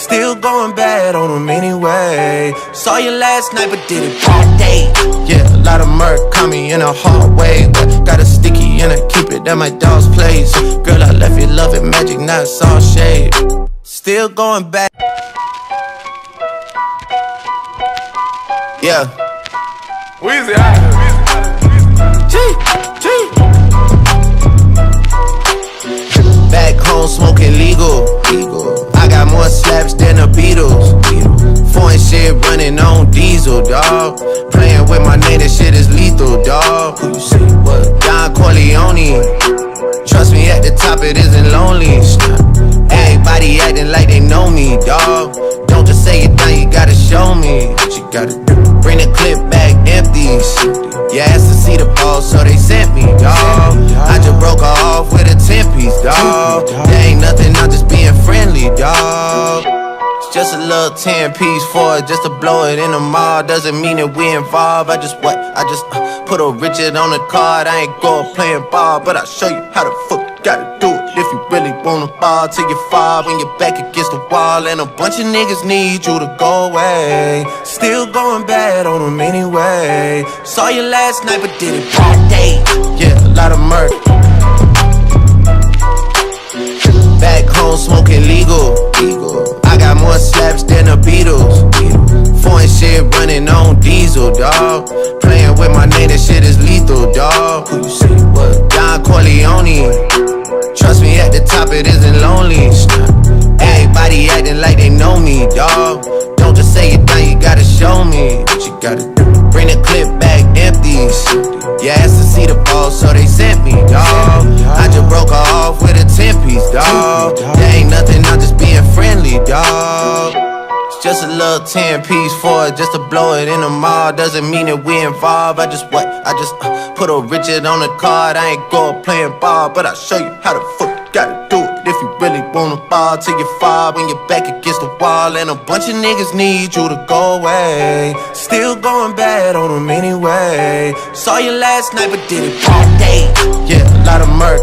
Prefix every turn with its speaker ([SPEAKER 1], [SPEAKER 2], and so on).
[SPEAKER 1] Still going bad on them anyway. Saw you last night, but did it all day. Yeah, a lot of murk caught me in a hard way. But got a sticky and I keep it at my dog's place. Girl, I left you love it, magic, not all shade. Still going back. Yeah.
[SPEAKER 2] Weezy out
[SPEAKER 1] G, G. Back home smoking legal. More slaps than the Beatles. Foreign shit running on diesel, dog. Playing with my name, that shit is lethal, dog. Don Corleone. Trust me, at the top it isn't lonely. Everybody acting like they know me, dog. Don't just say it now, you gotta show me you gotta. Bring the clip back empty. You asked to see the ball, so they sent me, dog. I just broke off with a 10 piece, dog. There ain't nothing, I'm just being friendly, dog. Just a little 10 piece for it, just to blow it in the mall. Doesn't mean that we involved. I just what? I just uh, put a Richard on the card. I ain't going playing ball, but I'll show you how the fuck you gotta do it. If you really wanna ball till you fall when you're back against the wall. And a bunch of niggas need you to go away. Still going bad on them anyway. Saw you last night, but did it all day. Yeah, a lot of murder. Back home smoking legal. legal. Dog. Playing with my name, that shit is lethal, dog. Who you say what? Don Corleone. Trust me, at the top it isn't lonely. Everybody acting like they know me, dog. Don't just say it now, you gotta show me what you gotta just a little 10 piece for it, just to blow it in the mall. Doesn't mean that we involved. I just what? I just uh, put a Richard on the card. I ain't going playing ball, but I'll show you how the fuck you gotta do it. If you really wanna ball till you fall when you're back against the wall. And a bunch of niggas need you to go away. Still going bad on them anyway. Saw you last night, but did it all day. Yeah, a lot of murk.